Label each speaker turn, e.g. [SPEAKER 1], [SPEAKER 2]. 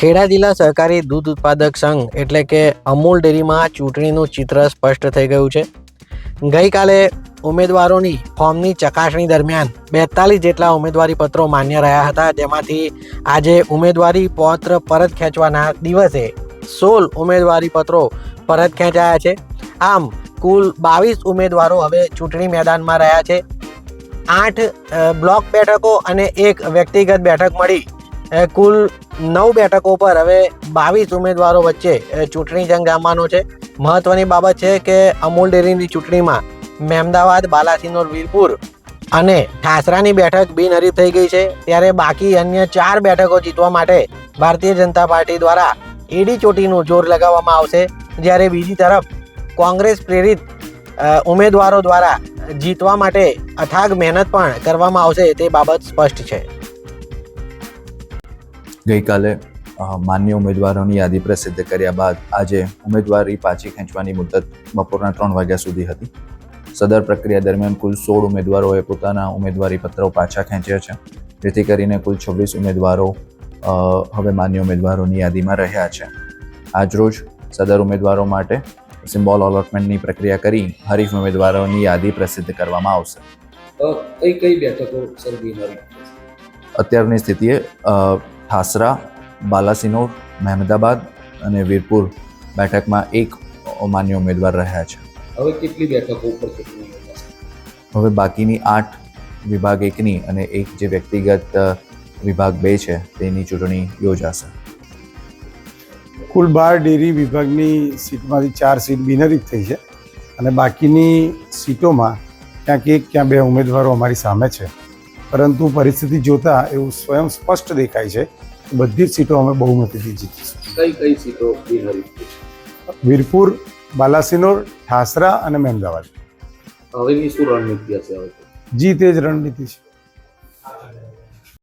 [SPEAKER 1] ખેડા જિલ્લા સહકારી દૂધ ઉત્પાદક સંઘ એટલે કે અમૂલ ડેરીમાં ચૂંટણીનું ચિત્ર સ્પષ્ટ થઈ ગયું છે. ગઈકાલે ઉમેદવારોની ફોર્મની ચકાસણી દરમિયાન બેતાલીસ જેટલા ઉમેદવારી પત્રો માન્ય રહ્યા હતા, જેમાંથી આજે ઉમેદવારી પત્ર પરત ખેંચવાના દિવસે સોળ ઉમેદવારી પત્રો પરત ખેંચાયા છે. આમ, કુલ બાવીસ ઉમેદવારો હવે ચૂંટણી મેદાનમાં રહ્યા છે. આઠ બ્લોક બેઠકો અને એક વ્યક્તિગત બેઠક મળી. કુલ નવ બેઠકો પર હવે બાવીસ ઉમેદવારો વચ્ચે ચૂંટણી જંગ ગામવાનો છે. મહત્વની બાબત છે કે અમૂલ ડેરીની ચૂંટણીમાં મહેમદાવાદ, બાલાસિનોર, વીરપુર અને ઠાસરાની બેઠક બિનહરીફ થઈ ગઈ છે. ત્યારે બાકી અન્ય ચાર બેઠકો જીતવા માટે ભારતીય જનતા પાર્ટી દ્વારા એડી ચોટીનું જોર લગાવવામાં આવશે. જ્યારે બીજી તરફ કોંગ્રેસ પ્રેરિત ઉમેદવારો દ્વારા જીતવા માટે અથાગ મહેનત પણ કરવામાં આવશે તે બાબત સ્પષ્ટ છે.
[SPEAKER 2] ગઈકાલે માન્ય ઉમેદવારોની યાદી પ્રસિદ્ધ કર્યા બાદ આજે ઉમેદવારી પાછી ખેંચવાની મુદત બપોરના ત્રણ વાગ્યા સુધી હતી. સદર પ્રક્રિયા દરમિયાન કુલ સોળ ઉમેદવારોએ પોતાના ઉમેદવારી પત્રો પાછા ખેંચ્યા છે. જેથી કરીને કુલ છવ્વીસ ઉમેદવારો હવે માન્ય ઉમેદવારોની યાદીમાં રહ્યા છે. આજરોજ સદર ઉમેદવારો માટે સિમ્બોલ અલોટમેન્ટની પ્રક્રિયા કરી હરીફ ઉમેદવારોની યાદી પ્રસિદ્ધ કરવામાં આવશે.
[SPEAKER 3] કઈ કઈ બેઠકો
[SPEAKER 2] અત્યારની સ્થિતિએ ઠાસરા બાલાસિનોર મહેમદાબાદ અને વીરપુર બેઠકમાં એક માન્ય ઉમેદવાર રહ્યા છે.
[SPEAKER 3] હવે કેટલી બેઠકો ઉપર
[SPEAKER 2] હવે બાકીની આઠ વિભાગ એકની અને એક જે વ્યક્તિગત વિભાગ બે છે તેની ચૂંટણી યોજાશે.
[SPEAKER 4] કુલ બાર ડેરી વિભાગની સીટમાંથી ચાર સીટ બિનરીત થઈ છે અને બાકીની સીટોમાં ક્યાંક એક ક્યાં બે ઉમેદવારો અમારી સામે છે. પરંતુ પરિસ્થિતિ જોતા એવું સ્વયં સ્પષ્ટ દેખાય છે બધી જ સીટો અમે બહુમતીથી જીતીશું.
[SPEAKER 3] કઈ કઈ સીટો
[SPEAKER 4] વીરપુર બાલાસિનોર ઠાસરા અને મહેમદાવાદ
[SPEAKER 3] હવેની શું રણનીતિ હશે હવે? તો?
[SPEAKER 4] જીત એ જ રણનીતિ છે.